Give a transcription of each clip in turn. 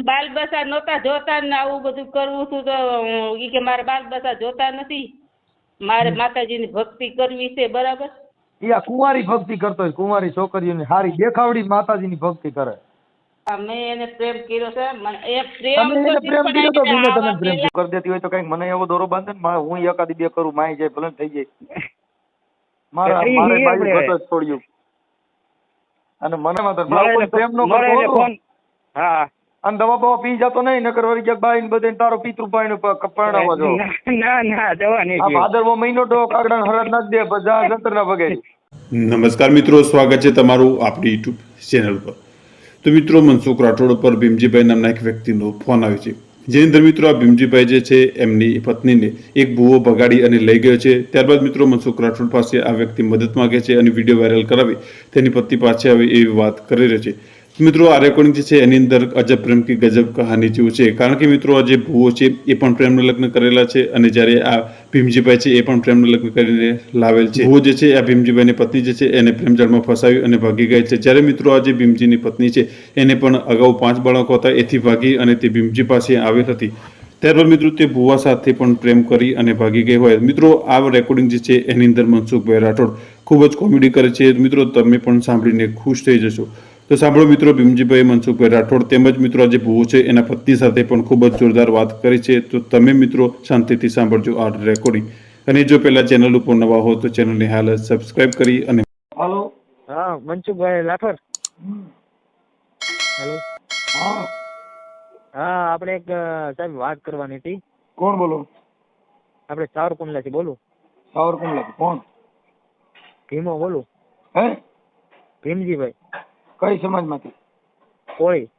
એને બાલ બસા નહોતા જોતા ને આવું બધું કરવું હતું તો ઈ કે મારે બાલ બસા જોતા નથી. મારે માતાજીની ભક્તિ કરવી છે બરાબર? યા કુંવારી ભક્તિ કરતો હોય કુંવારી છોકરીઓની હારી દેખાવડી માતાજીની ભક્તિ કરે. આ એને પ્રેમ કર્યો છે મને એ પ્રેમ કર્યો તો એને તમે પ્રેમ કરી દેતી હોય તો કંઈક મને એવો દોરો બાંધે ને હું એકાદી બે કરું માય જાય ભલે થઈ જાય. મારા મારે બાઈ આપણે- છોડ્યું. અને મને માત્ર પ્રેમ નો કરતો હા. અને દવા બવા પી જતો નહીં નકર વળી ક્યાંક બાઈ ને બધે તારો પિતૃ પાણી પરણાવવા જો. ના ના દવા નહીં આ ભાદરવો મહિનો તો કાગડા હરત નાખ દે બધા જંતર ના વગેરે નમસ્કાર મિત્રો સ્વાગત છે તમારું આપણી યુટ્યુબ ચેનલ પર. તો મિત્રો મનસુખ રાઠોડ પર ભીમજીભાઈ નામના એક વ્યક્તિનો ફોન આવ્યો છે. જેની અંદર મિત્રો આ ભીમજીભાઈ જે છે એમની પત્નીને એક ભૂવો ભગાડી અને લઈ ગયો છે. ત્યારબાદ મિત્રો મનસુખ રાઠોડ પાસે આ વ્યક્તિ મદદ માંગે છે અને વીડિયો વાયરલ કરાવી. તેની પત્ની પાસે આવે એવી વાત કરી રહ્યો છે. મિત્રો આ રેકોર્ડિંગ છે, એની અંદર અજબ પ્રેમ કે ગજબ કહાની જેવું છે. કારણ કે મિત્રો, આ જે ભૂવો છે, એ પણ પ્રેમના લગ્ન કરેલા છે અને જ્યારે આ ભીમજીભાઈ છે, એ પણ પ્રેમના લગ્ન કરીને લાવેલ છે. ભૂવો જે છે, આ ભીમજીભાઈની પત્ની જે છે, એને પ્રેમજાળમાં ફસાવી અને ભાગી ગઈ છે. જ્યારે મિત્રો, આ જે ભીમજીની પત્ની છે, એને પણ અગાઉ પાંચ બાળકો હતા, એથી ભાગી અને તે ભીમજી પાસે આવી હતી. ત્યારબાદ મિત્રો, તે ભુવા સાથે પણ પ્રેમ કરી અને ભાગી ગઈ હોય. મિત્રો, આ રેકોર્ડિંગ જે છે, એની અંદર મનસુખભાઈ રાઠોડ ખૂબ જ કોમેડી કરે છે. મિત્રો, તમે પણ સાંભળીને ખુશ થઈ જશો. તો સાંભળો મિત્રો ભીમજીભાઈ મનસુખભાઈ રાઠોડ તેમજ મિત્રો આજે જે ભુવો છે એના પત્ની સાથે પણ ખૂબ જ જોરદાર વાત કરી છે. તો તમે મિત્રો શાંતિથી સાંભળજો આ રેકોર્ડિંગ અને જો પહેલા ચેનલ ઉપર નવા હો તો ચેનલને હાલ સબસ્ક્રાઇબ કરી અને હેલો હા મનસુખભાઈ રાઠોડ. હેલો હા. હા આપણે એક સાહેબ વાત કરવાની હતી. કોણ બોલો? આપણે સાવરકુંડલાથી બોલું. સાવરકુંડલા કોણ? ભીમો બોલું. હે? ભીમજીભાઈ. કઈ સમાજમાંથી? કોળી.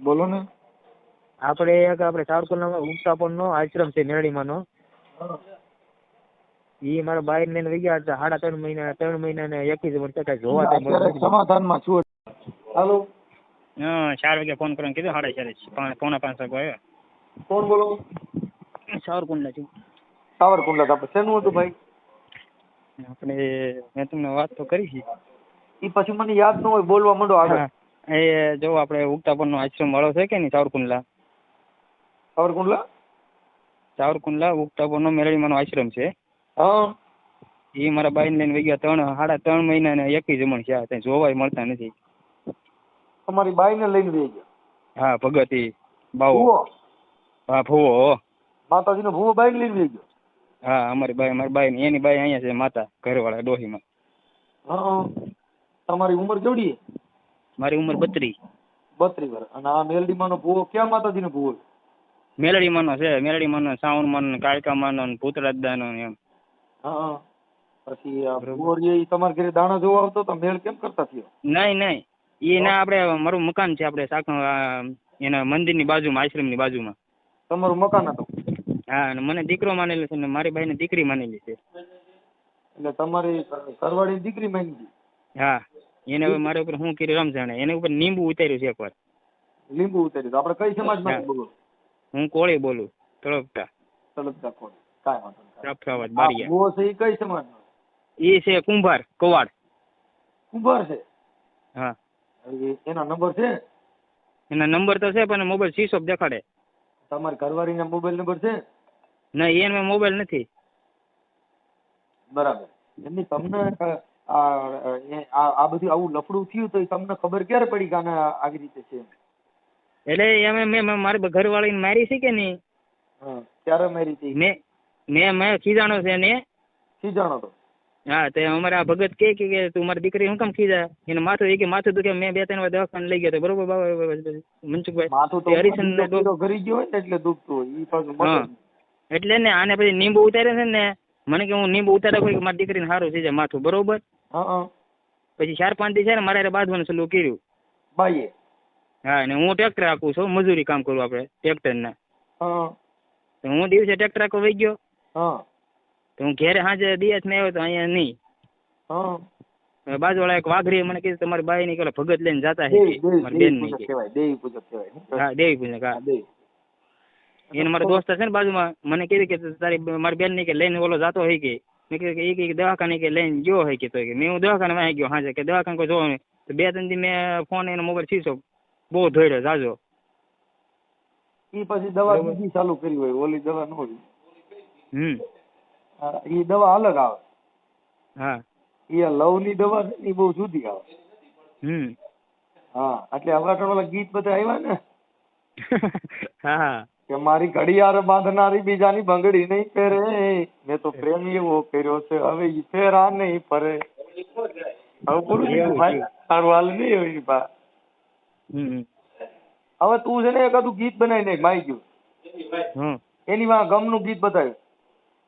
બોલો ને. આપણે એક આપણે સાવરકુંડલામાં ઉગતાપણનો આશ્રમ છે મેરડીમાંનો ઈ મારા બાઈક લઈને વહી ગયા હતા સાડા ત્રણ મહિના ત્રણ મહિના ને એકવીસ વર્ષ કઈ જોવા તો મળ્યું સમાધાનમાં છું. હાલો. હા ચાર વાગે ફોન કરવાનું કીધું સાડા ચાર પોણા પાંચ વાગે આવ્યા. કોણ બોલો? સાવરકુંડલા છું. સાવરકુંડલા આપણે શેનું હતું ભાઈ? આપણે મેં તમને વાત તો કરી છે. ઈ પછી મને યાદ ન હોય બોલવા માંડો આગળ. એ જો આપણે ઉગતાપરનો આશ્રમ વાળો છે કે નહીં સાવરકુંડલા? સાવરકુંડલા? સાવરકુંડલા ઉગતાપરનો મેરડીમાંનો આશ્રમ છે. હા. એ મારા બાઈને લઈને વહી ગયા ત્રણ સાડા ત્રણ મહિના ને એકવીસ જમણ છે ત્યાં જોવાય મળતા નથી. તમારી બાઈને લઈને વહી ગયા હા ભગતી બાવો. હા ભૂવો. માતાજીનો ભૂવો બાઈને લઈને વહી ગયો હા અમારી બાઈ મારી બાઈ એની બાઈ અહીંયા છે માતા ઘરવાળા ડોહીમાં. હા. તમારી ઉંમર કેવડી મારી ઉંમર બત્રીસ. બત્રીસ વર્ષ. અને આ મેલડીમાંનો ભૂવો ક્યાં માતાજીનો ભૂવો છે? મેલડીમાંનો છે મેલડીમાંનો શ્રાવણમાંનો કાળકામાંનો ને ભૂતરાજદાનો ને એમ. હા પછી આ ભૂવો રહ્યો ઈ તમારા ઘરે દાણા જોવા આવતો તો મેળ કેમ કરતા થયો? નહીં નહીં. એ ના આપણે મારું મકાન છે આપણે સાક એના મંદિરની બાજુમાં આશ્રમની બાજુમાં. તમારું મકાન હતું? હા અને મને દીકરો માનેલો છે ને મારી બાઈને દીકરી માનેલી છે. એટલે તમારી સરવાળી દીકરી માંગી હા. એને હવે મારા ઉપર શું કર્યું રામ જાણે એને ઉપર લીંબુ ઉતાર્યું છે એકવાર. લીંબુ ઉતાર્યું. તો આપણે કઈ સમાજમાં. બોલો? હું કોળી બોલું. તળપતા. તળપતા કોળી. કાંઈ વાંધો નહીં. રાફરાવાદ બારિયા છે ઈ કઈ સમાજનો? એ છે કુંભાર કવાડ. કુંભાર છે? હા. એ- એના નંબર છે? એના નંબર તો છે પણ મોબાઈલ સ્વિચ ઓફ દેખાડે. તમારી ઘરવાળીના મોબાઈલ નંબર છે? ના એને મોબાઈલ નથી. બરાબર. એમની તમને આ આ આ બધું આવું લફડું થયું તો તમને ખબર ક્યારે પડી કે આને આવી રીતે છે એટલે એમ મેં મારી ઘરવાળીને મારી છે કે નહીં? ક્યારે મારી હતી. મેં મેં મેં ખીજાણો છે ને? ખીજાણો તો. હા તે અમારે આ ભગત કે કે તું મારી દીકરી હું કેમ ખીજા? એને માથું એ કે માથું દુખે મેં બે ત્રણ વાર દવાખાને લઈ ગયો તો. બરોબર બાબા મનસુખભાઈ માથું તો એ ને ઘરી ગયો હોય એટલે દુખતું હોય. ઈ પાછું એટલે ને આને પછી નીંબુ ઉતારે છે ને મને કે હું નીંબુ ઉતારે કોઈ કે મારી દીકરીને સારું થઈ જાય માથું. બરોબર? હા પછી ચાર પાંચ દિવસ છે ને મારે હારે બાંધવાનું ચાલુ કર્યું. બાઈએ? હા ને હું ટ્રેક્ટર રાખું છું મજૂરી કામ કરું આપણે ટ્રેક્ટરના. હા તો હું દિવસે ટ્રેક્ટર રાખવા વહી ગયો. હા. તો હું ઘેરે સાંજે દિવસ મેં આવ્યો તો અહીંયા નહીં. હા. બાજુવાળા એક વાઘરી મને કીધું તમારી બાઈ ની પેલા ભગત લઈને જતા મારી બેનની દેવી પૂજક કહેવાય. હા? દેવી પૂજક હા, એને મારા દોસ્ત છે ને બાજુમાં મને કીધું કે તારી મારી બેનની કે લઈને ઓલો જતો હોય કે? મેં કીધું કે એ કે દવાખાને કે લઈને ગયો હોય કે તો કે મેં હું દવાખાને વાંહી ગયો હાજે કે દવાખાને કોઈ જોવા નહીં. તો બે ત્રણ દી મેં ફોન એનો મોબાઈલ શીશો બહુ ધોડ્યો જાજો. ઈ પછી દવા બીજી ચાલુ કરી હોય ઓલી દવા ન હોય. હમ. ઈ દવા અલગ આવે. હા. ઈ આ લવની દવા છે ઈ બહુ જુદી આવે. હમ. હા એટલે અવરાટણ ઓલા ગીત બધા આવ્યા ને? હા. કે મારી ઘડિયાળ બાંધનારી બીજાની બંગડી નહીં પહેરે. મેં તો પ્રેમ એવો કર્યો છે હવે ઈ ફેરા નહીં ફરે. હવે પૂરું ભાઈ. તારું હાલ નહીં હોય બા. હવે તું છે ને એકાદું ગીત બનાવી નાખ માઈ ગયું. એની માં ગમનું ગીત બતાવ્યું.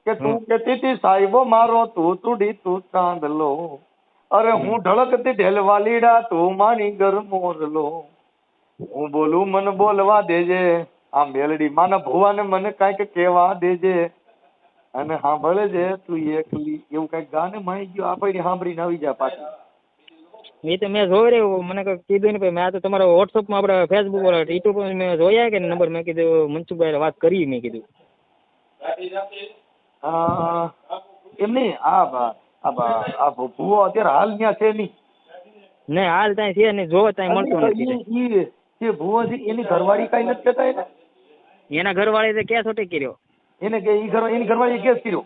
કે તું કેતી તી સાહેબો મારો તું તુડી તું ચાંદલો. અરે હું ઢળકતી ઢેલવાલીડા તું માની ગર મોરલો. હું બોલું મને બોલવા દેજે. આ મેલડી માના ભુવાને મને કાંઈક કહેવા દેજે. અને સાંભળે છે તું એકલી એવું કાંઈક ગાને માઈ ગયો આપણે સાંભળીને આવી જા પાછી. એ તો મેં જોઈ રહ્યું મને કંઈક કીધું ને મેં આ તો તમારા વોટ્સઅપમાં આપણે ફેસબુક પર યુટ્યુબ પર મેં જોયા કે નંબર મેં કીધું મનસુખભાઈ વાત કરી મેં કીધું. એમ નહીં આ આ ભૂવો અત્યારે હાલ ત્યાં છે નહીં. ને હાલ ત્યાં છે ને જોવા ત્યાં મળતો નથી એ ભૂવો છે એની ઘરવાળી કાંઈ નથી થતા એને? એના ઘરવાળે તો કેસ ઓટે કર્યો. એને કે ઈ ઘર એની ઘરવાળીએ કેસ કર્યો.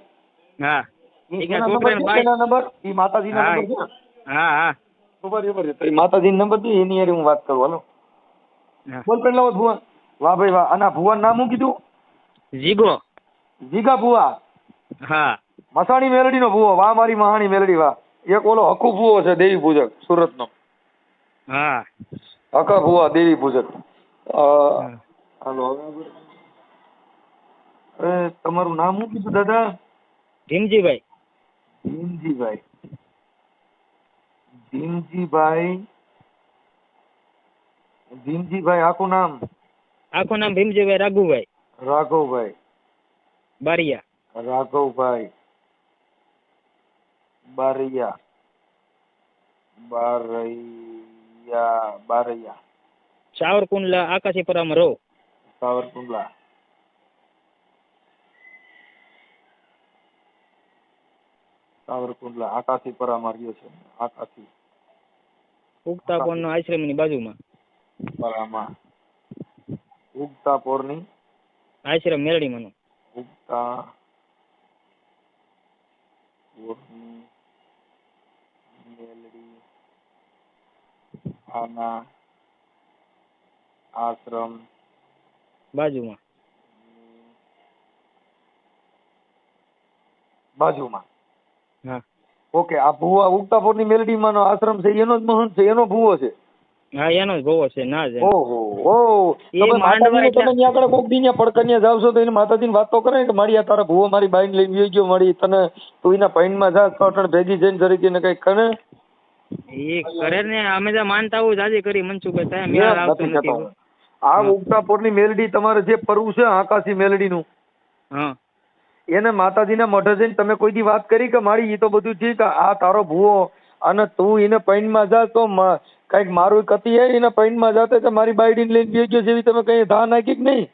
હા. નંબર ઈ માતાજીના નંબર હા હા. ઉપર ઉપર તો ઈ માતાજીનો નંબર દે એની હારે હું વાત કરું હાલો. બોલ પેલા લાવો ભુવા વાહ ભાઈ વાહ. આના ભુવા નામ હું કીધું? જીગો. જીગા ભુવા. હા. મસાણી મેલડીનો ભુવો. વાહ મારી મહાણી મેલડી વાહ. એક ઓલો હકુ ભુવો છે દેવી પૂજક સુરત નો હા. હકા ભુવા દેવી પૂજક. હાલો હવે તમારું નામ શું કીધું દાદા? ભીમજીભાઈ. ભીમજીભાઈ. ભીમજીભાઈ. ભીમજીભાઈ આખું નામ? આખું નામ ભીમજીભાઈ રાઘુભાઈ. રાઘવભાઈ. બારિયા. રાઘવભાઈ. બારિયા. બારૈયા બારૈયા. સાવરકુંડલા આકાશીપુરામાં રહો. સાવરકુંડલા. સાવરકુંડલા આકાશી પરામાં રહ્યો છે. આકાશી. ઉગતા પોરના આશ્રમની બાજુમાં. પરામાં ઉગતા પોરની આશ્રમ મેરડીમાંનો. ઉગતા પોરની મેલડી આના આશ્રમ. બાજુમાં. બાજુમાં. હા. ઓકે આ ભુવા ઉગતાપુરની મેલડીમાંનો આશ્રમ છે એનો જ મહંત છે એનો ભુવો છે? હા એનો જ ભુવો છે ના જ ઓહો ઓહો તમે માંડવા તમે ત્યાં આગળ કોક દી ત્યાં પડકનિયા જાવ છો તો એને માતાજીને વાત તો કરે ને કે મારી આ તારા ભુવો મારી બાઈને લઈને વહી ગયો મારી તને તું એના પૈનમાં જા કટણ ભેગી જઈને તરીકે ને કઈ કરે એ કરે ને અમે જે માનતા હોય જાજી કરી મનસુખભાઈ સાહેબ મેળ આવતો નથી. આ ઉગતાપુરની મેલડી તમારે જે પરવું છે આકાશી મેલડીનું? હા. એને માતાજીના મઢે જઈને તમે કોઈ દી વાત કરી કે મારી એ તો બધું ઠીક આ તારો ભૂવો અને તું એને પૈનમાં જા તો મ- મારું કતી હે એને પૈનમાં જાતે તો મારી બાયડીને લઈને ગયો જેવી તમે કઈ ધા નાખી કે નહીં?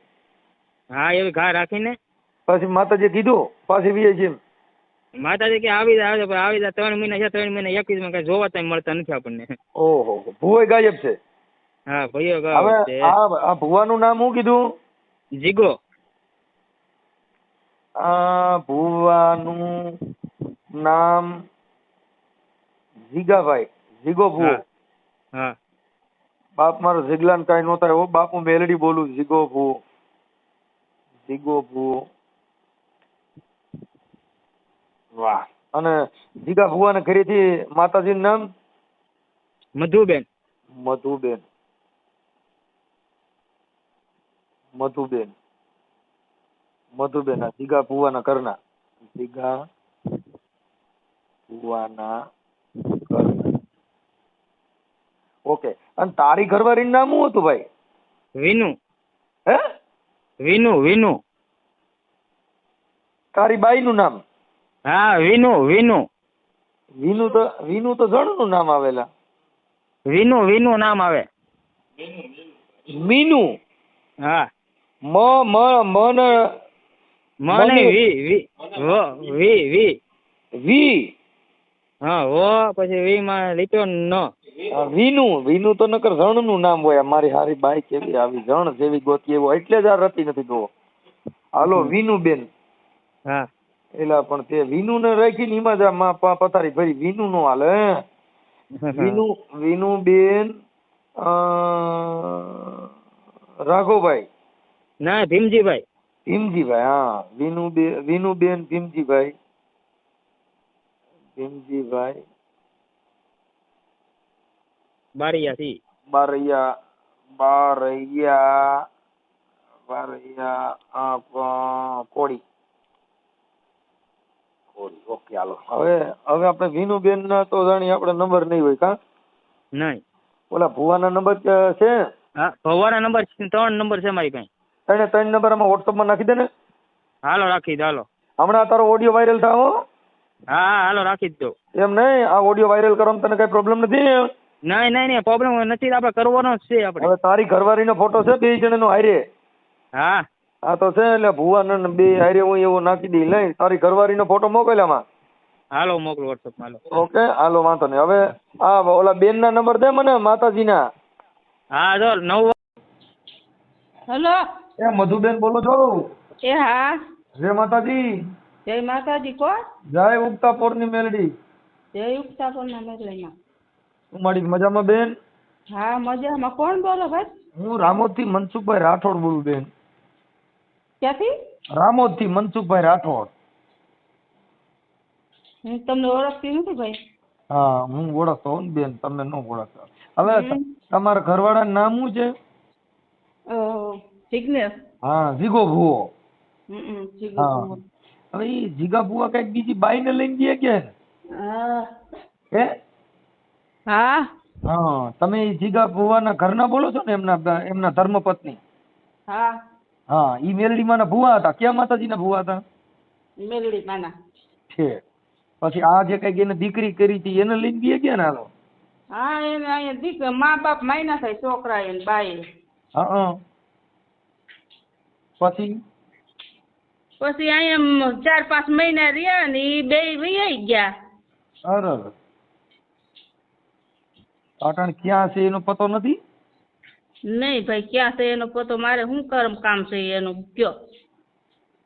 હા એવી ઘા રાખીને? પછી માતાજી કીધું પાછી બીજે છે માતાજી કે આવી જાય આવે પણ આવી જાય ત્રણ મહિના છે ત્રણ મહિના એકવીસમાં કઈ જોવા તમે મળતા નથી આપણને. ઓહો ભૂવો ગાયબ છે. હા ભાઈઓ ગાયબ છે. આ ભૂવાનું નામ શું કીધું? જીગો. ભુવાનું નામ જીગાભાઈ જીગો ભુવો. હા બાપ મારો જીગલાન કાંઈ નો થાય બાપુ મેલડી બોલું જીગો ભુવો. જીગો ભુવો. વાહ. અને જીગા ભુવાને ઘરેથી માતાજીનું નામ? મધુબેન. મધુબેન. મધુબેન. મધુબેન આ ભુવાના ઘરના. જીગા ભુવાના ઘરના. ઓકે. અને તારી ઘરવાળીનું નામ શું હતું ભાઈ? વિનુ. હે? વિનુ વિનુ. તારી બાઈનું નામ? હા વિનુ વિનુ. વિનુ તો વિનુ તો જણનું નામ આવેલા. વિનુ વિનુ નામ આવે. મીનુ? હા. મ મ મન મને વી વી વ વી વી. વી. હા વ પછી વી માં લીટો ન. વિનુ વિનુ તો નકર રણનું નામ હોય. મારી હારી બાઈ કેવી આવી રણ જેવી ગોતી એવો. એટલે જ આ રતી નથી જોવો. હાલો વિનુ બેન. હા. એલા પણ તે વિનુ ને રાખીને એમાં જ આ માં પ- પથારી ભરી. વિનુ નો હાલે? વિનુ વિનુ બેન રાઘોભાઈ ના ભીમજીભાઈ. ભીમજીભાઈ હા વિનુબેન વિનુબેન ભીમજીભાઈ. ભીમજીભાઈ. બારૈયા થી બારૈયા બારૈયા બારૈયા કોળી. કોળી ઓકે હાલો. હવે હવે આપણે વિનુબેન ના તો જાણી આપણે નંબર નહીં હોય કા? નહીં. ઓલા ભુવાના નંબર છે? હા ભવાના નંબર ત્રણ નંબર છે મારી પાસે. ત્રણે ત્રણ નંબર આમાં વોટ્સઅપમાં નાખી દે ને. હાલો રાખી દો હાલો. હમણાં તારો ઓડિયો વાયરલ થાવ હા. હા હાલો રાખી દો. એમ નહીં આ ઓડિયો વાયરલ કરવામાં તને કઈ પ્રોબ્લેમ નથી નહીં નહીં નહીં પ્રોબ્લેમ નથી આપણે કરવાનો જ છે આપણે. હવે તારી ઘરવાળીનો ફોટો છે બે જણનો હારે. હા. આ તો છે એટલે ભુવાનંદ ને બે હારે હું એવું નાખી દઈ લઈ તારી ઘરવાળીનો ફોટો મોકલ આમાં. હાલો મોકલો વોટ્સઅપમાં હાલો. ઓકે હાલો વાંધો નહીં. હવે આ ઓલા બેન ના નંબર દે મને માતાજીના. હા જો નવ હલો. એ મધુબેન બોલો છો? એ હા. જય માતાજી. જય માતાજી કોણ? જય ઉગતા પોરની મેલડી. જય ઉગતાપુરના મેઘલાઈમાં હું મારી મજામાં બેન? હા મજામાં. કોણ બોલો ભાઈ? હું રામોદથી મનસુખભાઈ રાઠોડ બોલું બેન. ક્યાંથી? રામોદથી મનસુખભાઈ રાઠોડ. હું તમને ઓળખતી નથી ભાઈ? હા હું ઓળખતો હોઉં ને બેન તમને ન ઓળખતા. હવે. તમારા ઘરવાળાનું નામ શું છે? જિજ્ઞેશ હા જીગો ભુવો. હા. હવે એ જીગા ભુવા કંઈક બીજી બાઈ ને લઈને ગયા કે? હે. હા? હા. તમે એ જીગા ભુવાના ઘરના બોલો છો ને એમના એમના ધર્મપત્ની? હા. હા ઈ મેલડીમાં ના ભુવા હતા. ક્યાં માતાજીના ભુવા હતા? મેલડી માના છે. પછી આ જે કંઈક એને દીકરી કરી હતી એને લઈને ગયા ગયા ને હાલો? હા એને અહીંયા દીકરી મા બાપ માયના થાય છોકરા એને બાઈ હા હા. પછી? પછી અહીંયા ચાર પાંચ મહિના રહ્યા ને એ બે વૈયાઈ ગયા. અરર પાટણ ક્યાં છે એનો પતો નથી? નહીં ભાઈ ક્યાં છે એનો પતો? મારે શું કરમ કામ છે એનું? કયો?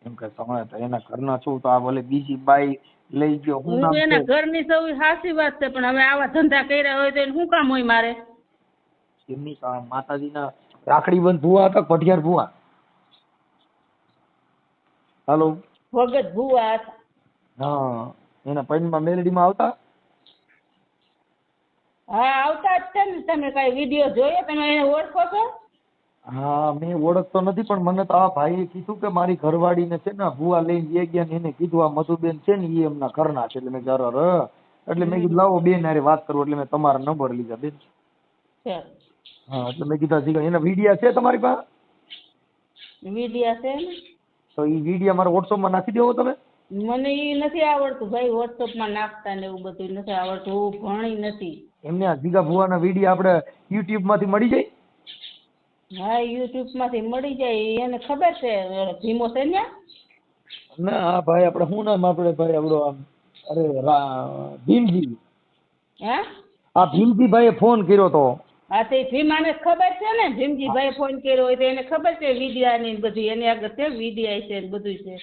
એમ કે તમે તો એના ઘરના છો તો આ ભલે બીજી બાઈ લઈ ગયો. હું નામ એના? ઘરની સૌ સાચી વાત છે પણ હવે આવા ધંધા કર્યા હોય તો એને શું કામ હોય મારે? એમની માતાજીના રાખડી બંધ ભુવા હતા ભટિયાર ભુવા. હાલો. ભગત ભુવા. હા એના પૈનમાં મેલડીમાં આવતા? હા આવતા જ છે ને. તમે કઈ વીડિયો જોયો તમે એને ઓળખો છો? હા મેં ઓળખતો નથી પણ મને તો આ ભાઈએ કીધું કે મારી ઘરવાળીને છે ને ભુવા લઈને જે ગયા ને એને કીધું આ મધુબેન છે ને એ એમના ઘરના છે. એટલે મેં કીધું અરે. એટલે મેં કીધું લાવો બેન હારે વાત કરું. એટલે મેં તમારા નંબર લીધા બેન. હા એટલે મેં કીધા જીગા એના વિડિયા છે તમારી પાસે? વિડીયા છે ને? તો એ વીડિયો મારા વોટ્સઅપમાં નાખી દેવો તમે? મને એ નથી આવડતું ભાઈ વોટ્સઅપમાં નાખતા ને એવું બધું નથી આવડતું હું ભણી નથી. એમને આ જીગા ભુવાના વીડિયો આપણે યુટ્યુબમાંથી મળી જાય? હા યુટ્યુબમાંથી મળી જાય એને ખબર છે ભીમો છે ને ના ભાઈ આપણે શું નામ આપણે ભાઈ આપણો અરે ભીમજી. હે? આ ભીમજી ભાઈએ ફોન કર્યો તો. હા તે ભીમાને ખબર છે ને? ભીમજીભાઈ ફોન કર્યો હોય તો એને ખબર છે વિદ્યા ની બધું. એની આગળ છે વિદ્યા છે ને બધું છે.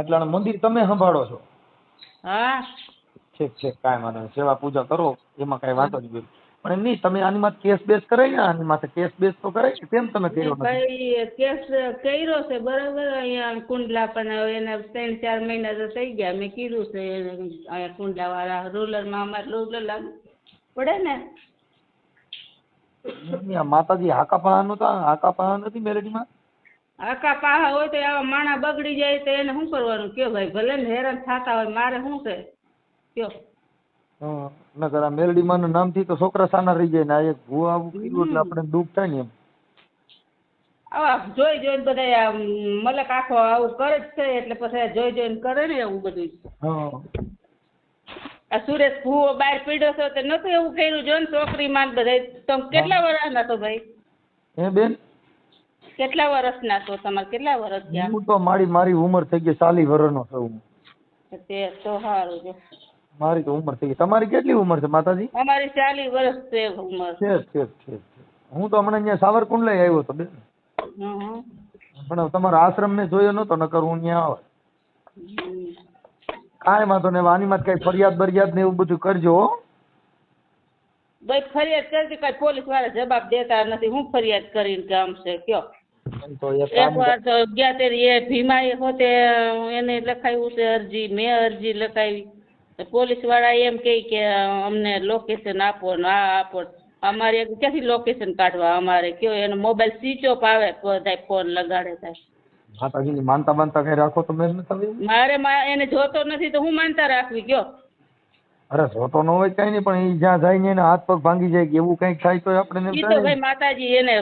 એટલે મંદિર તમે સંભાળો છો? હા. ઠીક છે કાંઈ વાંધો નહીં. સેવા પૂજા કરો એમાં કાંઈ વાંધો નહીં. પણ એમ નહીં તમે આની માથે કેસ બેસ કરાય ને? આની માથે કેસ બેસ તો કરાય ને? કેમ તમે કર્યો નથી. કેસ કર્યો છે બરાબર? અહીંયા કુંડલા પણ એના ત્રણ ચાર મહિના તો થઈ ગયા. મેં કીધું છે અહીંયા કુંડલા વાળા રૂરલમાં અમારે રોલર લાગુ પડે ને? એમની માતાજી હાકા પહાનું તો હાકા પાહા નથી મેલેડીમાં હાકા પાહા હોય તો આવા માણા બગડી જાય તો એને શું કરવાનું? કયો ભાઈ ભલે ને હેરાન થતા હોય મારે શું છે? કયો? હં, નકર આ મેલડીમાં નામથી તો છોકરા સાના રહી જાય ને આ એક ભૂવા આવું કર્યું એટલે આપણે દુઃખ થાય ને એમ. આવા જોઈ જોઈને બધા મલક આખો આવું કરે જ છે એટલે પછી જોઈ જોઈને કરે ને એવું બધું હં. આ સુરેશ ભૂવો બહાર પીડ્યો છો તો નતું એવું કર્યું. જો ને છોકરી માં બધા તમે કેટલા વર્ષના છો ભાઈ? હે બેન? કેટલા વર્ષના છો? તમારે કેટલા વર્ષ થયા? હું તો મારી મારી ઉંમર થઈ ગઈ ચાલી વર્ષનો છું હું. તે તો સારું છે મારી તો ઉંમર થઈ ગઈ. તમારી કેટલી ઉંમર છે માતાજી? અમારી ચાલી વર્ષ છે ઉંમર. છે છે છે. હું તો હમણાં અહીંયા સાવરકુંડલા આવ્યો હતો બેન. પણ તમારો આશ્રમ મેં જોયો નતો નકર હું અહીંયા આવે. કાંઈ વાંધો નહીં હવે માં કઈ ફરિયાદ બરિયાદ ને એવું બધું કરજો હો. ભાઈ ફરિયાદ કરતી કઈ પોલીસવાળા જવાબ દેતા નથી. હું ફરિયાદ કરીને કામ છે કયો? તો તો ગયા તે એ ભીમાએ હોતે એને લખાયું છે અરજી મેં અરજી લખાવી. પોલીસવાળા એમ કહે કે અમને લોકેશન આપો ને આ આપો. અમારે ક્યાંથી લોકેશન કાઢવા? અમારે કયો? એનો મોબાઈલ સ્વિચ ઓફ આવે બધા ફોન લગાડે થાય માતાજીની માનતા માનતા કઈ રાખો તો મેં નથી આવી? મારે એને જોતો નથી તો હું માનતા રાખવી ગયો. અરે જોતો ન હોય કઈ નહીં પણ એ જ્યાં જાય ને એના હાથ પગ ભાંગી જાય એવું કંઈક થાય તો આપણે એ તો ભાઈ માતાજી એને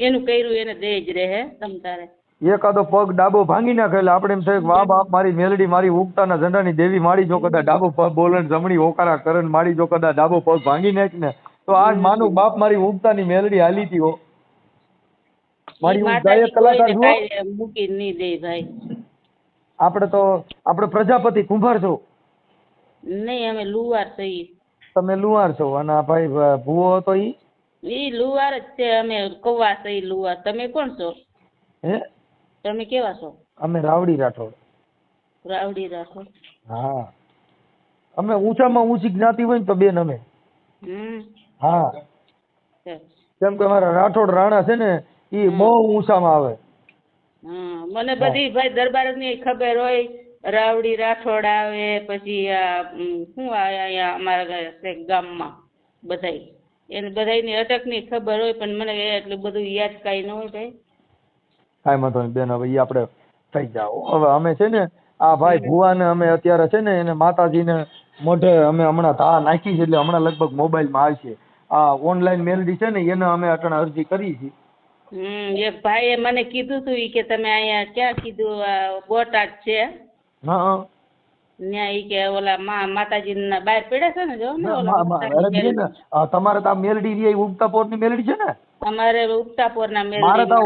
એનું કર્યું એને દે જ રહે તમતારે એકાદો પગ ડાબો ભાંગી નાખે એટલે આપણે એમ થાય કે વાહ બાપ મારી મેલડી મારી ઉગતાના ઝંડાની દેવી મારી જો કદાચ ડાબો પગ બોલે જમણી હોકારા કરે મારી માડી જો કદાચ ડાબો પગ ભાંગી નાખ ને તો આજ માનું બાપ મારી ઉગતાની મેલડી હાલી હતી હો. મારી ઉગ કલાકાર જુઓ મૂકી નહીં દે ભાઈ. આપણે તો આપણે પ્રજાપતિ કુંભાર છો. નહીં અમે લુવાર છીએ તમે લુવાર છો અને આ ભાઈ ભૂવો હતો ઈ? ઈ લુવાર જ છે અમે કવા છીએ લુવાર. તમે કોણ છો? હે? તમે કેવા છો? અમે રાવડી રાઠોડ. રાવડી રાઠોડ. હા. અમે ઊંચામાં ઊંચી જ્ઞાતિ હોય ને તો બેન અમે. હા. કેમ કે અમારા રાઠોડ રાણા છે ને ઈ બહુ ઊંચામાં આવે. મને બધી ભાઈ દરબારની ખબર હોય રાવડી રાઠોડ આવે પછી આ શું આવે અહીંયા અમારા ગામમાં બધાય. એને બધાયની અટકની ખબર હોય પણ મને એટલું બધું યાદ કાંઈ ન હોય ભાઈ. કાંઈ વાંધો નહીં બેન હવે એ આપણે થઈ જાઓ. હવે અમે છે ને આ ભાઈ ભુવાને અમે અત્યારે છે ને એને માતાજીને મોઢે અમે હમણાં ધા નાખી છે એટલે હમણાં લગભગ મોબાઈલમાં આવશે આ ઓનલાઈન મેલડી છે ને એને અમે અટણ અરજી કરી છે. હમ એક ભાઈએ મને કીધું તું ઈ કે તમે અહીંયા ક્યાં કીધું આ બોટાદ છે? હા હા. ન્યા ઈ કે ઓલા મા માતાજીના બહાર પડ્યા છે ને જો ને ઓલા અરે આ તમારે તો આ મેલડી રહી ઉગતા મેલડી છે ને? અમારે ઉગતાપોરના મારે તો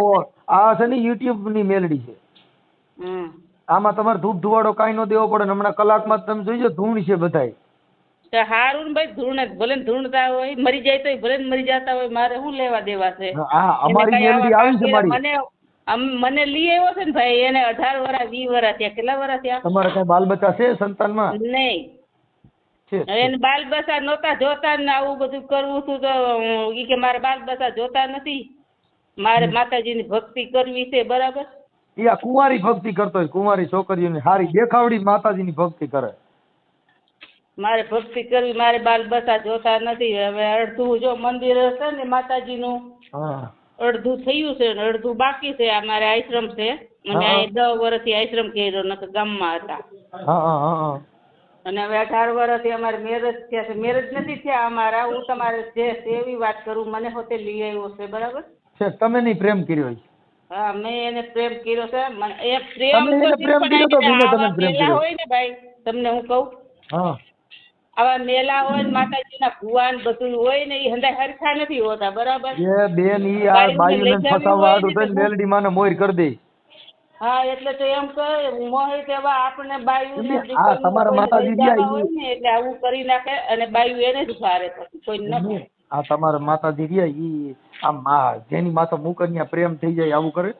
આ છે ને યુટ્યુબની મેલડી છે. હમ. આમાં તમારે ધૂપ ધુવાડો કાંઈ ન દેવો પડે હમણાં કલાકમાં તમે જોઈજો ધૂણ છે બધાય. તો હારું ને ભાઈ ધૂણ ભલે ને ધૂણતા હોય મરી જાય તો ભલે મરી જતા હોય મારે શું લેવા દેવા છે? મને મને લઈ આવ્યો છે ને ભાઈ એને અઢાર વર્ષ વી વર્ષ થયા. કેટલા વર્ષ થયા? તમારે કઈ બાલ બચ્ચા છે સંતાનમાં? નહીં. એને બાલ બસા નહોતા જોતા ને આવું બધું કરવું હતું તો ઈ કે મારે બાલ બસા જોતા નથી. મારે માતાજીની ભક્તિ કરવી છે બરાબર? એ આ કુંવારી ભક્તિ કરતો હોય કુંવારી છોકરીઓની હારી દેખાવડી માતાજીની ભક્તિ કરે. મારે ભક્તિ કરવી મારે બાલ બસા જોતા નથી. હવે અડધું જો મંદિર હશે ને માતાજીનું અડધું થયું છે ને અડધું બાકી છે. આ મારે આશ્રમ છે. અને. અહીં દસ વર્ષથી આશ્રમ કર્યો નકર ગામમાં હતા. અને હવે અઢાર વર્ષથી અમારે મેરેજ થયા છે. મેરેજ નથી થયા અમારા. હું તમારે જે એવી વાત કરું મને હોતે લઈ આવ્યો છે. બરાબર? છે તમે નહીં પ્રેમ કર્યો છે. હા મેં એને પ્રેમ કર્યો છે. મને એ પ્રેમ પ્રેમ કર્યો તો તમે પ્રેમ કર્યો. હોય ને ભાઈ તમને હું કહું? હા. આવા મેલા હોય ને માતાજીના ભુવાન બધું હોય ને એ હંધાય હરખા નથી હોતા બરાબર? એ બેન ઈ આ બાયુને ફસાવવા આડું થઈને મેલડી માને મોર કરી દે. હા એટલે તો એમ કહે મોહિત એવા આપણે બાયુ ને આ તમારા માતાજી ગયા એટલે આવું કરી નાખે અને બાયુ એને જ ભારે પછી કોઈ ન આ તમારા માતાજી ગયા ઈ આમ આ જેની માથે મુકન્યા પ્રેમ થઈ જાય આવું કરે?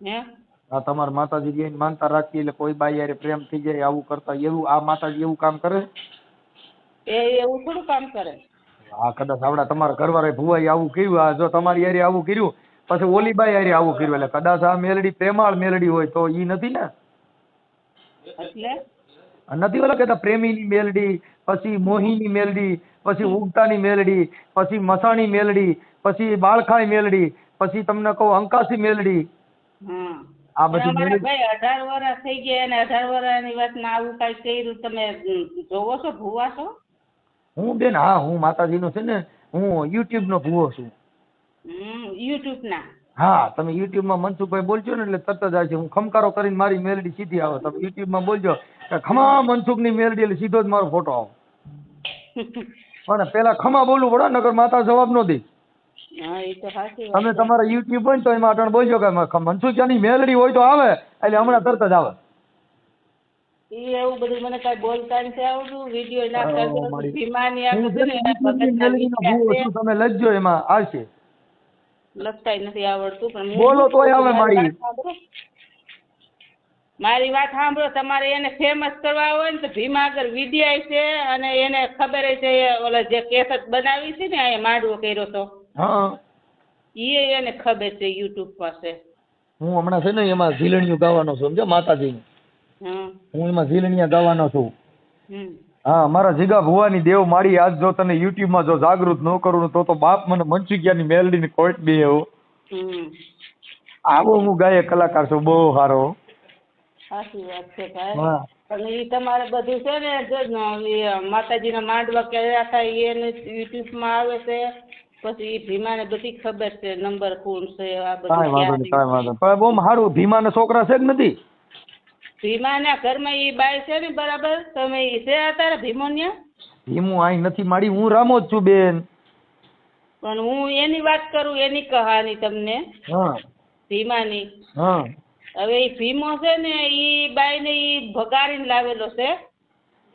હે? આ તમારા માતાજી રહ્યા માનતા રાખી એટલે કોઈ બાઈ યારે પ્રેમ થઈ જાય આવું કરતા એવું આ માતાજી એવું કામ કરે? એ એવું થોડું કામ કરે. આ કદાચ આવડા તમારા ઘરવાળા ભુવાઈ આવું કર્યું આ જો તમારી યારે આવું કર્યું પછી ઓલી બાઈ યારે આવું કર્યું એટલે કદાચ આ મેલડી પ્રેમાળ મેલડી હોય તો ઈ નથી ને? એટલે? નથી ઓલા કેતા પ્રેમીની મેલડી પછી મોહીની મેલડી પછી ઉગતાની મેલડી પછી મસાણી મેલડી પછી બાળખાઈ મેલડી પછી તમને કહું અંકાસી મેલડી. આ બધી મેળવી ભાઈ અઢાર વર્ષ થઈ ગયા અને અઢાર વર્ષની વાતમાં આવું કાંઈ કર્યું તમે જોવો છો ભૂવા છો? હું બેન હા હું માતાજીનો છે ને હું યુટ્યુબ નો ભૂવો છું. યુટ્યુબના? હા તમે યુટ્યુબમાં મનસુખભાઈ બોલજો ને એટલે તરત જ આવશે હું ખમકારો કરીને મારી મેલડી સીધી આવે. તમે યુટ્યુબમાં બોલજો કે ખમા મનસુખની મેલડી એટલે સીધો જ મારો ફોટો આવે. પણ પેલા ખમા બોલવું પડે નગર માતા જવાબ ન દે. તમે તમારા યુટ્યુબ હોય તો એમાં અટણ બોલજો કે મનસુખિયાની મેલડી હોય તો આવે એટલે હમણાં તરત જ આવે. એવું બધું મને કઈ બોલતા નથી આવડતું વીડિયો અરે, નથી ભીમાની આ તમે લખજો એમાં આવશે. આવડતું પણ બોલો તોય આવે મારી. મારી. વાત સાંભળો. તમારે એને ફેમસ કરવા હોય ને તો ભીમા આગળ વિદ્યા છે અને એને ખબર છે એ ઓલા જે કેસેટ બનાવી છે ને અહીંયા માંડવો કર્યો તો. હા. ઈ એને ખબર છે યુટ્યુબ પાસે. હું હમણાં છે ને એમાં ઝીલણિયું ગાવાનો છું સમજો માતાજી હું એમાં ઝીલણિયા ગાવાનો છું. હા મારા જીગા ભુવાની દેવ માડી આજ જો તને યુટ્યુબમાં જો જાગૃત ન કરું તો તો બાપ મને મનસુખિયાની મેલડીની કોઈટ બે એવું હમ. આવો હું ગાયક કલાકાર છું બહુ સારો સાચી વાત છે ભાઈ. અને તમારે બધું છે ને જો ના માતાજીના માંડવા કર્યા હતા એ એને યુટ્યુબમાં આવે છે. પછી ભીમા ભીમાને બધી ખબર છે નંબર કોણ છે આ કાંઈ બધું વાંધો નહીં કાંઈ વાંધો નહીં. પણ બહુ સારું ભીમાના છોકરા છે કે નથી? ભીમાના ઘરમાં ઈ બાય છે ને બરાબર તમે ઈ છે અત્યારે ભીમોન્યા ભીમું અહીં નથી માડી હું રામો જ છું બેન. પણ હું એની વાત કરું એની કહાની તમને. હા. ભીમાની. હા. હવે ઈ ભીમો છે ને ઈ બાઈને ઈ ભગાડીને લાવેલો છે.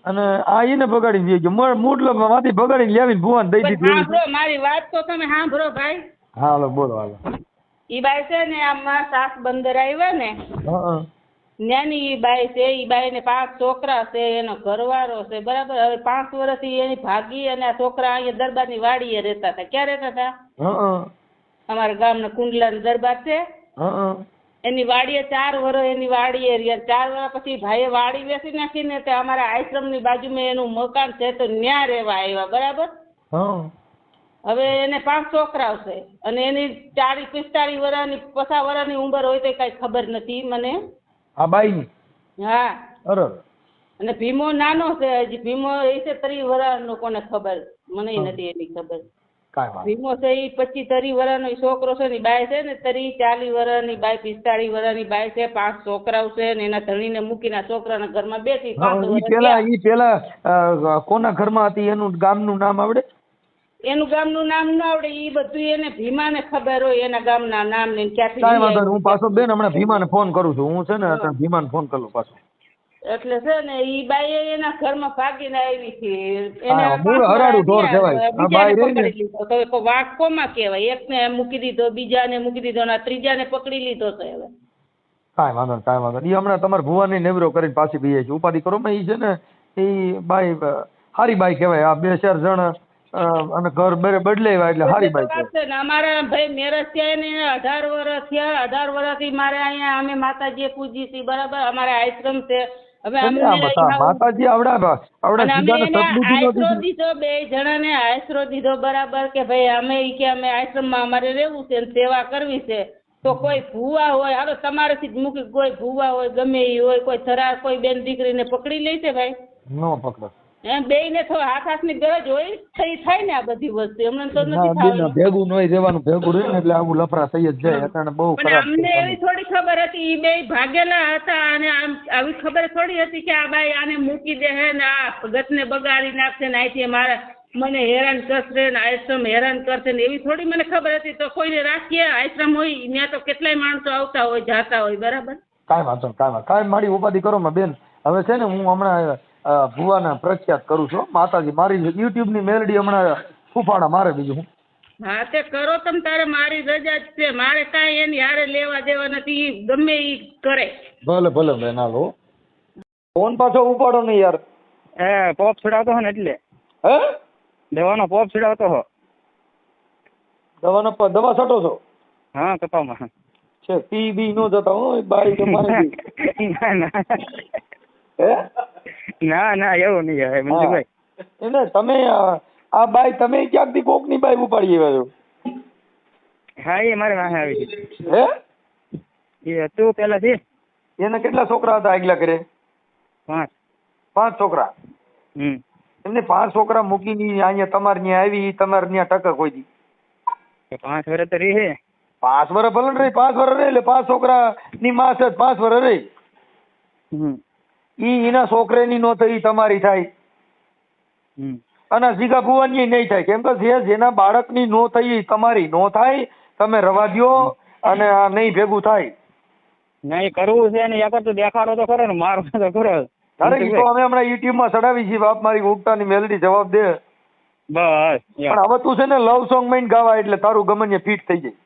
અને આ એને બગાડી દે કે મૂડલમાંથી બગાડીને લાવીને ભુવાને દઈ દીધી સાંભળો મારી વાત તો તમે સાંભળો ભાઈ. હા હાલો બોલો હાલો. ઈ બાઈ છે ને આમાં સાસ બંદર આવ્યા ને નાની ઈ બાઈ છે ઈ બાઈને પાંચ છોકરા છે એનો ઘરવાળો છે બરાબર? હવે પાંચ વર્ષથી એની ભાગી અને આ છોકરા અહીંયા દરબારની વાડીએ રહેતા હતા. ક્યાં રહેતા હતા? અમારા ગામના કુંડલાનો દરબાર છે. એની વાડીએ ચાર વર્ષ એની વાડીએ રહ્યા. ચાર વર્ષ પછી ભાઈએ વાડી વેચી નાખીને તે અમારા આશ્રમની બાજુમાં એનું મકાન છે તો ન્યા રહેવા આવ્યા બરાબર? હવે એને પાંચ છોકરાઓ છે અને એની ચાલીસ પિસ્તાળીસ વર્ષની પચાસ વર્ષની ઉંમર હોય તો કઈ ખબર નથી મને. આ બાઈની? હા. અરે અને ભીમો નાનો છે હજી. ભીમો એ છે ત્રીસ વર્ષનો કોને ખબર? મને નથી એની ખબર. ભીમો છે એ પચીસ ત્રીસ વર્ષનો છોકરો છે ને બાય છે ને ત્રીસ ચાલીસ વર્ષની બાઈ પિસ્તાળીસ વર્ષની બાય છે પાંચ છોકરાઓ છે ને એના ધણીને મૂકીને છોકરાના ઘરમાં બેસી પાંચ વર્ષ પેલા ઈ પેલા કોના ઘરમાં હતી? એનું ગામનું નામ આવડે? એનું ગામનું નામ ન આવડે ઈ બધું એને ભીમાને ખબર હોય એના ગામના નામ ને ક્યાંથી કાંઈ વાંધો હું પાછો બેન હમણાં ભીમાને ફોન કરું છું. હું છે ને ભીમા ભીમાને ફોન કરું પાછો. એટલે છે ને ઈ બાઈ એના ઘરમાં ભાગીને આવી છે. એને મૂળ હરાડું ઢોર કહેવાય. આ બાઈ રહી ને. તો એક વાંક કોમાં કહેવાય? એકને મૂકી દીધો બીજાને મૂકી દીધો અને ત્રીજાને પકડી લીધો તો હવે. કાંઈ વાંધો નહીં કાંઈ વાંધો નહીં. હમણાં તમારા ભુવાની નેવરો કરીને પાછી બીએ છે. ઉપાધિ કરો ઈ છે ને એ બાઈ હારી બાઈ કહેવાય. આ બે ચાર જણ અને ઘર બરે બદલાવ્યા એટલે હારી બાઈ છે ને અમારા ભાઈ મેરેજ થયા ને અઢાર વર્ષ થયા. અઢાર વર્ષથી મારે અહીંયા અમે માતાજીએ પૂજી છીએ બરાબર? અમારે આશ્રમ છે. હવે માતાજી આવડા આવડા સીધાને નો દીધું. દીધો. બે જણાને આશરો દીધો બરાબર કે ભાઈ અમે ઈ કે અમે આશ્રમમાં અમારે રહેવું છે ને સેવા કરવી છે. તો કોઈ ભૂવા હોય હાલો તમારેથી જ મૂકી કોઈ ભૂવા હોય ગમે ઈ હોય કોઈ થરા કોઈ બેન દીકરીને પકડી લેશે ભાઈ? નો પકડો. એમ બેયને તો હાથ હાથની ગરજ હોય થઈ થાય ને આ બધી વસ્તુ. એમને તો નથી થવાનું ભેગું હોય રહેવાનું ભેગું રહે ને એટલે આવું લફરા થઈ જ જાય અટાણે બહુ ખરાબ અમને એવી થોડી ખબર હતી એ બે ભાગેલા હતા અને આમ આવી ખબર થોડી હતી કે આ બાઈ આને મૂકી દે હે ને આ ભગતને બગાડી નાખશે ને અહીંથી મારા મને હેરાન કરશે ને આશ્રમ હેરાન કરશે ને એવી થોડી મને ખબર હતી. તો કોઈને રાખીએ આશ્રમ હોય ત્યાં તો કેટલાય માણસો આવતા હોય જાતા હોય બરાબર? કાંઈ વાંધો કાંઈ વાંધો કાંઈ મારી ઉપાધિ કરો માં બેન. હવે છે ને હું હમણાં ભુવાના પ્રખ્યાત કરું છું. માતાજી મારી યુટ્યુબની મેલડી હમણાં ફૂફાડા મારે બીજું હું. હા તે કરો તમ તારે મારી રજા જ છે. મારે કાંઈ એની હારે લેવા દેવા નથી. ઈ ગમે ઈ કરે. ભલે ભલે બેન હાલો. ફોન પાછો ઉપાડો ને યાર. હે પોપ છડાવતો હો ને એટલે. હે? દેવાનો પોપ છડાવતો હો. દવાનો દવા છટો છો? હા કપામાં છે પી બી નો જતા હો બારી બાઈ તો મારે ના ના. ના ના એવું નહીં હવે મંજુભાઈ એટલે તમે આ બાઈ તમે ક્યાંકથી કોકની બાઈ ઉપાડી આવ્યા છો? હા એ મારે વાહે આવી છે. હે? એ તું પેલા એના એને કેટલા છોકરા હતા આગલા ઘરે? પાંચ. પાંચ છોકરા? હમ. એમને પાંચ છોકરા મૂકીને અહીંયા તમારે ત્યાં આવી તમારે ત્યાં ટકા કોઈ દી પાંચ વર્ષ તો રહે હે. પાંચ વર્ષ ભલે રહી પાંચ વર્ષ રહી એટલે પાંચ છોકરા ની માસ પાંચ વર્ષ રહી. હમ. ઈ એના છોકરેની નો થઈ તમારી થાય. અને સીધા ભુવનની નહીં થાય. કેમ કે જે જેના બાળકની નો થઈ તમારી નો થાય. તમે રવા દ્યો અને આ નહીં ભેગું થાય. નહીં કરવું છે ને એક તો દેખાડો તો ખરો ને મારો તો ખરો. અરે એ તો અમે હમણાં યુટ્યુબમાં ચડાવી છીએ બાપ મારી ઉગતાની મેલડી જવાબ દે. બસ પણ હવે તું છે ને લવ સોંગમાં ગાવા એટલે તારું ગમન ફિટ થઈ જાય.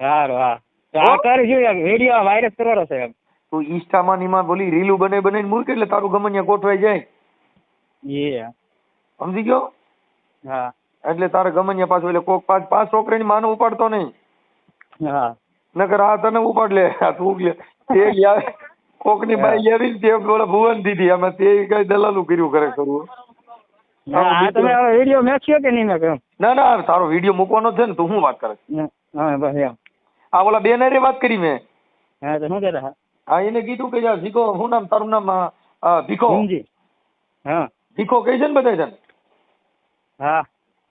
સારું હા. આ કરીશું વીડિયો વાયરસ કરવાનો છે એમ. તું ઇન્સ્ટામાં નીમાં બોલી રીલું બને બને મૂર્ખ એટલે તારું ગમન ગોઠવાઈ જાય. એ સમજી ગયો? હા. એટલે તારે ગમન પાછું એટલે કોક પાંચ પાંચ છોકરીની માનો ઉપાડતો નહીં. હા. નકર આ તને ઉપાડ લે આ તું લે તે યાર કોકની બાઈ લેવી તે બોલે ભુવન દીધી. અમે તે કઈ દલાલું કર્યું કરે કરવું હા તમે હવે મેક્યો કે નહીં મેક્યો? ના ના તારો વિડિયો મૂકવાનો છે ને તું શું વાત કરે હા બસ આ ઓલા બેન હારે વાત કરી મેં. હા તો શું કહેતા? હા એને કીધું કે જા ભીખો શું નામ તારું નામ ભીખો. સમજી હા. ભીખો કહે છે ને બધા છે હા.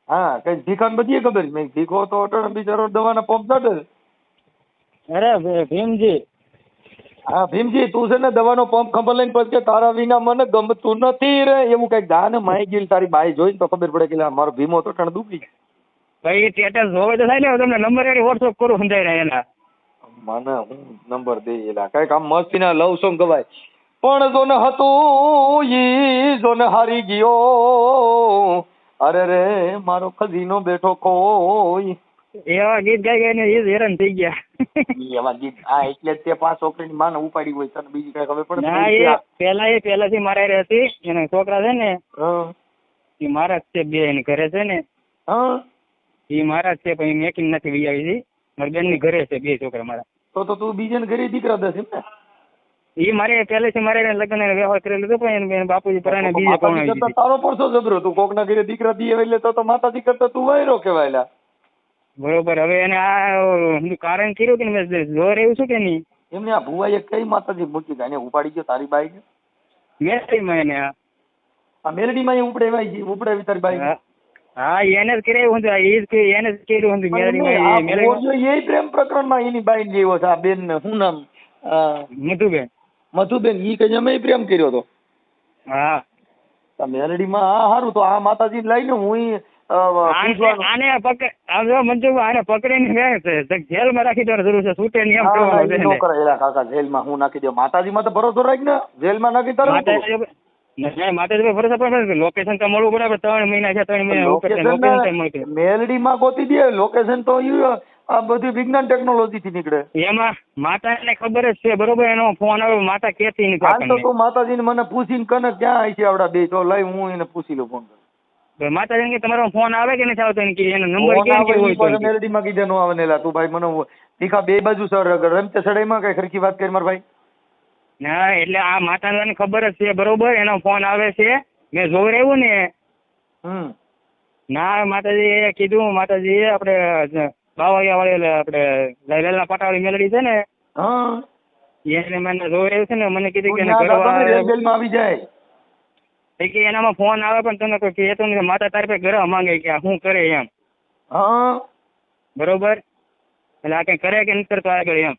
હા કઈ ભીખાને બધી ખબર મેં ભીખો તો અટણ બિચારો દવાના પંપ ચાટે અરે ભીમજી. હા ભીમજી તું છે ને દવાનો પંપ ખબર લઈને પછી તારા વિના મને ગમતું નથી રે. એવું કંઈક ગાને માઈ ગયું તારી બાઈ જોઈને તો ખબર પડે કે મારો ભીમો તો અટણ દુખી. ભાઈ સ્ટેટસ હોય તો થાય ને તમને નંબર એની વોટ્સઅપ કરું સમજાય એના. મને હું નંબર દે એલા. કંઈક આમ મસ્તીના લવ સોંગ ગવાય. પણ જોન હતું ઈ જોન હારી ગયો. અરે રે મારો ખજીનો બેઠો કોઈ એવા ગીત ગાઈ ને એ હેરાન થઈ ગયા. એવા ગીત. આ એટલે તે પાંચ છોકરીની માને ઉપાડી હોય. તને બીજી કઈ ખબર પડે? ના એ પેલા એ પેલાથી મારા હારે હતી એના છોકરા છે ને હા. એ મારા જ છે બે એને ઘરે છે ને. હા. એ મારા જ છે પણ મેકિંગ નથી વહી આવી હતી મારી બેનની ઘરે છે બે છોકરા મારા. તો તો તું બીજાને ઘરે દીકરા દસ એમ ને? એ મારે પહેલેથી મારે એને લગ્ન વ્યવહાર કરેલો હતો પણ એને બાપુજી પરાણે બીજે દીધી તારો પડશો જબરો. તું કોકના ઘરે દીકરા દીએ એટલે તો તો માતાજી કરતા તું વાયરો કહેવાયલા. બરોબર. હવે એને આ કારણ કર્યું કે મેં જોર એવું છું કે નહીં? એમને આ ભુવાએ કઈ માતાજી મૂકી એને ઉપાડી ગયો તારી બાઈ માં એને આ. મેલડીમાં એ ઉપડે ઉપડે તારી બાઈ હા એને જ કરાવ્યું હતું. એ જ એને જ કર્યું હતું. મેલડીમાં એ પ્રેમ પ્રકરણમાં એની બાઈ જેવો છે આ બેન ને શું નામ? મધુબેન. મધુબેન. ઈ કે અમે પ્રેમ કર્યો હતો? હા. મેલડીમાં હારું તો આ માતાજી લઈને હું આને પકડ મંજુ આને પકડીને જેલમાં રાખી દેવાની જરૂર છે. છૂટે નિયમ કરવાનું છે કાકા જેલમાં હું નાખી દઉં. માતાજીમાં તો ભરોસો રાખ ને. જેલમાં નાખી તારે માતાજી ભરોસા પણ લોકેશન તો મળવું પડે ત્રણ મહિના છે ત્રણ મહિના. લોકેશન મેલડીમાં ગોતી દે લોકેશન તો આ બધી વિજ્ઞાન ટેકનોલોજી થી નીકળે. એમાં માતાને ખબર જ છે બરોબર એનો ફોન આવ્યો માતા કેતી નથી હાલ તો તું માતાજીને મને પૂછીને કને ક્યાં આવી છે આવડા બે તો લઈ હું એને પૂછી લઉં ફોન તો માતાજીને કે તમારો ફોન આવે કે નથી આવતો? કે એનો નંબર કેમ કે હોય તો પાછો એને કે. મેલડીમાં કીધે નો આવે તું ભાઈ મને તીખા બે બાજુ સર રમતે સડાઈમાં કઈ ખરખી વાત કરી મારા ભાઈ? ના એટલે આ માતાને ખબર જ છે બરોબર? એનો ફોન આવે છે. મેં જોઈ રહ્યું ને. ના એ કીધું માતાજી આપણે બાવાયા વાળી આપણે લાલના પાટાવાળી મેલડી છે ને એને મને જોઈ રહ્યું છે ને મને કીધું કે રેલવેમાં આવી જાય. એ કે એનામાં ફોન આવે પણ તને કોઈ કહેતો નથી. માતા તારી પાસે ઘરે માંગે કે શું કરે એમ. બરોબર? એટલે આ કઈ કરે કે નહીં કરતો આગળ એમ.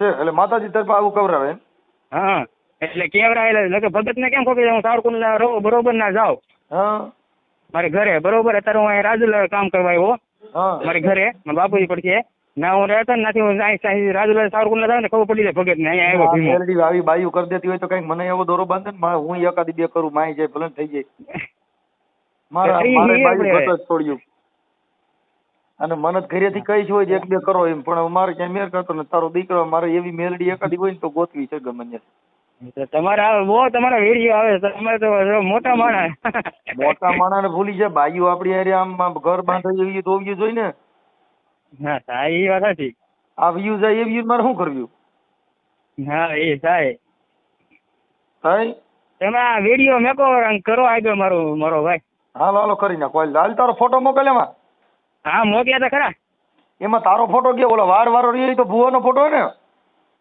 એટલે માતાજી તરફ આવું કવરાવે એમ? હા એટલે કેવડાયેલા એટલે કે ભગતને કેમ ખબર હું સાવરકુંડ રહું બરોબર ના હા. મારે ઘરે બરોબર? અત્યારે હું અહીં રાજુલા કામ કરવા આવ્યો. મારે ઘરે મારા બાપુજી પડશે ના હું રહેતો ને નથી હું રાજુલા સાવરકુંડ જાવ ને ખબર પડી જાય ભગત ને અહીંયા આવ્યો આ આવી બાયુ કરી દેતી હોય તો કંઈક મને એવો દોરો બાંધે ને હું એકાદી બે કરું માય જાય ભલે થઈ જાય. મારા મારે બાયુ જ છોડ્યું. અને મને ઘરેથી કઈ છે હોય એક બે કરો એમ. પણ મારે ક્યાંય મેર કરતો ને તારો દીકરો મારે એવી મેલડી એકાદી હોય ને તો ગોતવી છે ગમે. તમારે બહુ તમારા વીડિયો આવે તમે તો મોટા માણા મોટા માણાને ભૂલી જાય. બાયું આપડી હારે આમ ઘર બાંધાઈ એવી તો view જોઈ ને. હા હા એ વાત નથી આ વ્યૂ જાય એ વ્યૂ મારે શું કરવું? હા એ થાય. થાય? તમે આ વીડિયો મેકો કરો આગળ મારો મારો ભાઈ. હાલો હાલો કરી નાખો. હાલ હાલ તારો ફોટો મોકલ એમાં. હા મોકલ્યા તા ખરા. એમાં તારો ફોટો ગયો ઓલો વાર વાર રહ્યો તો ભુવાનો ફોટો ને?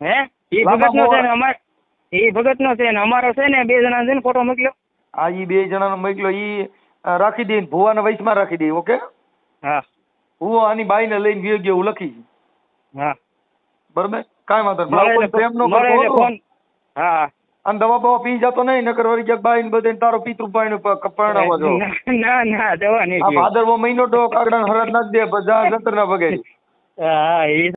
હે? એ ભગત નો છે ને અમાર એ ભગત નો છે ને અમારો છે ને બે જણા છે ને ફોટો મોકલ્યો. હા એ બે જણાનો મોકલ્યો એ રાખી દે ભુવાના વયસમાં રાખી દે ઓકે? હા. હું આની બાઈને લઈને ગયો ગયો લખી હા. બરોબર? કાંઈ વાંધો નહીં. પ્રેમ નો કરતો હા. અને દવા બવા પી જતો નહીં નકર વળી ગયા બાઈ ને બધે તારો પિતૃ પાણી પરણાવવા જો ના ના દવા નહીં. ભાદરવો મહિનો ડો કાગડા હરદ નાખ દે બધા જંતર ના ભગે હા એ